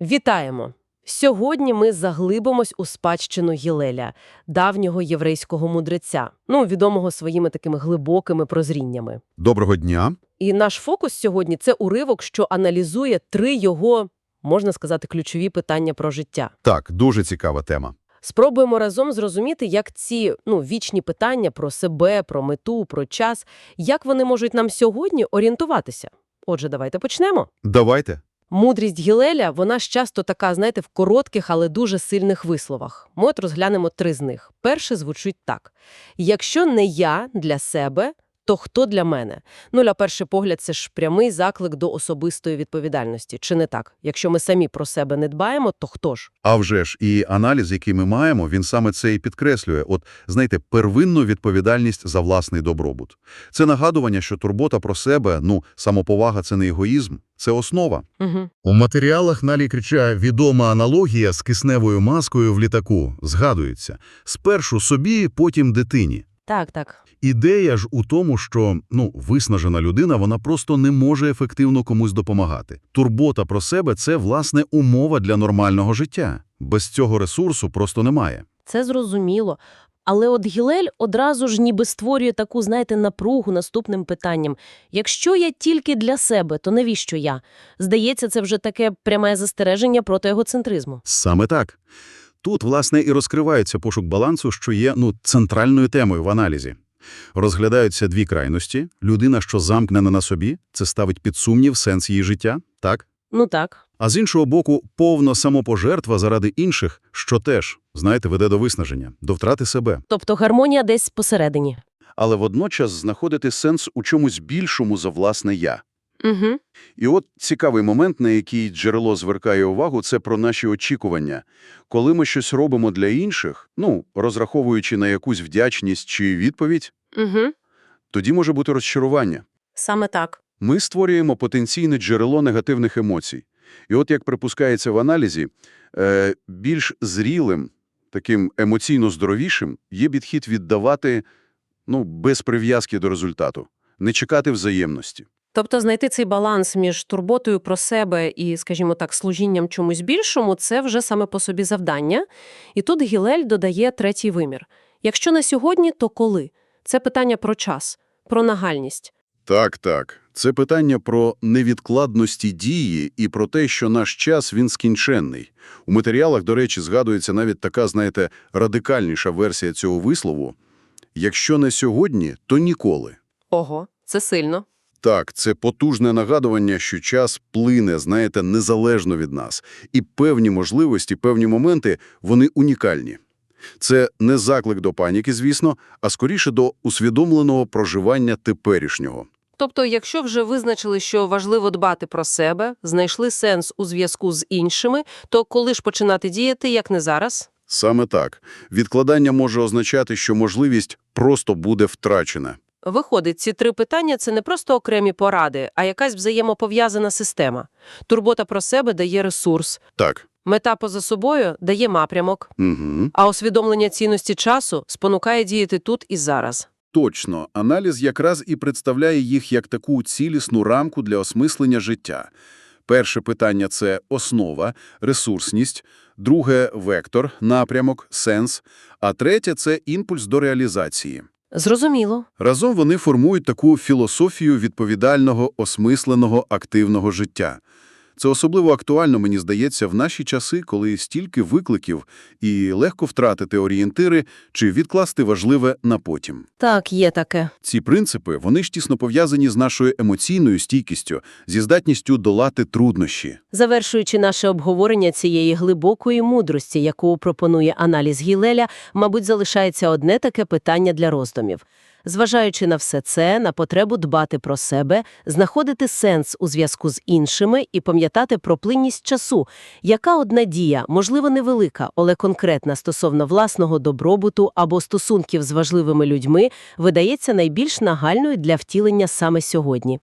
Вітаємо! Сьогодні ми заглибимось у спадщину Гілеля, давнього єврейського мудреця, ну, відомого своїми такими глибокими прозріннями. Доброго дня. І наш фокус сьогодні – це уривок, що аналізує три його, можна сказати, ключові питання про життя. Так, дуже цікава тема. Спробуємо разом зрозуміти, як ці ну, вічні питання про себе, про мету, про час, як вони можуть нам сьогодні орієнтуватися. Отже, давайте почнемо. Давайте. Мудрість Гілеля, вона ж часто така, знаєте, в коротких, але дуже сильних висловах. Ми от розглянемо три з них. Перше звучить так. «Якщо не я для себе, то хто для мене?» Ну, на перший погляд, це ж прямий заклик до особистої відповідальності. Чи не так? Якщо ми самі про себе не дбаємо, то хто ж? А вже ж, і аналіз, який ми маємо, він саме це і підкреслює. От, знаєте, первинну відповідальність за власний добробут. Це нагадування, що турбота про себе, ну, самоповага – це не егоїзм, це основа. Угу. У матеріалах налікрича відома аналогія з кисневою маскою в літаку згадується. Спершу собі, потім дитині. Так, так. Ідея ж у тому, що ну, виснажена людина вона просто не може ефективно комусь допомагати. Турбота про себе – це, власне, умова для нормального життя. Без цього ресурсу просто немає. Це зрозуміло. Але от Гілель одразу ж ніби створює таку, знаєте, напругу наступним питанням. Якщо я тільки для себе, то навіщо я? Здається, це вже таке пряме застереження проти егоцентризму. Саме так. Тут, власне, і розкривається пошук балансу, що є ну, центральною темою в аналізі. Розглядаються дві крайності. Людина, що замкнена на собі, це ставить під сумнів сенс її життя, так? Ну так. А з іншого боку, повна самопожертва заради інших, що теж, знаєте, веде до виснаження, до втрати себе. Тобто гармонія десь посередині. але водночас знаходити сенс у чомусь більшому за власне «я». Угу. І от цікавий момент, на який джерело звертає увагу, це про наші очікування. Коли ми щось робимо для інших, ну, розраховуючи на якусь вдячність чи відповідь, Угу. тоді може бути розчарування. Саме так. Ми створюємо потенційне джерело негативних емоцій. І от, як припускається в аналізі, е, більш зрілим, таким емоційно здоровішим є підхід віддавати ну, без прив'язки до результату, не чекати взаємності. Тобто знайти цей баланс між турботою про себе і, скажімо так, служінням чомусь більшому – це вже саме по собі завдання. І тут Гілель додає третій вимір. Якщо не сьогодні, то коли? Це питання про час, про нагальність. Так, так. Це питання про невідкладності дії і про те, що наш час, він скінченний. У матеріалах, до речі, згадується навіть така, знаєте, радикальніша версія цього вислову. Якщо не сьогодні, то ніколи. Ого, це сильно. Так, це потужне нагадування, що час плине, знаєте, незалежно від нас. І певні можливості, певні моменти, вони унікальні. Це не заклик до паніки, звісно, а скоріше до усвідомленого проживання теперішнього. Тобто, якщо вже визначили, що важливо дбати про себе, знайшли сенс у зв'язку з іншими, то коли ж починати діяти, як не зараз? Саме так. Відкладання може означати, що можливість просто буде втрачена. Виходить, ці три питання – це не просто окремі поради, а якась взаємопов'язана система. Турбота про себе дає ресурс, Так. мета поза собою дає напрямок, Угу. а усвідомлення цінності часу спонукає діяти тут і зараз. Точно. Аналіз якраз і представляє їх як таку цілісну рамку для осмислення життя. Перше питання – це основа, ресурсність, друге – вектор, напрямок, сенс, а третє – це імпульс до реалізації. Зрозуміло. Разом вони формують таку філософію відповідального, осмисленого, активного життя. Це особливо актуально, мені здається, в наші часи, коли стільки викликів і легко втратити орієнтири чи відкласти важливе на потім. Так, є таке. Ці принципи, вони ж тісно пов'язані з нашою емоційною стійкістю, зі здатністю долати труднощі. Завершуючи наше обговорення цієї глибокої мудрості, яку пропонує аналіз Гілеля, мабуть, залишається одне таке питання для роздумів. Зважаючи на все це, на потребу дбати про себе, знаходити сенс у зв'язку з іншими і пам'ятати про плинність часу, яка одна дія, можливо, невелика, але конкретна стосовно власного добробуту або стосунків з важливими людьми, видається найбільш нагальною для втілення саме сьогодні.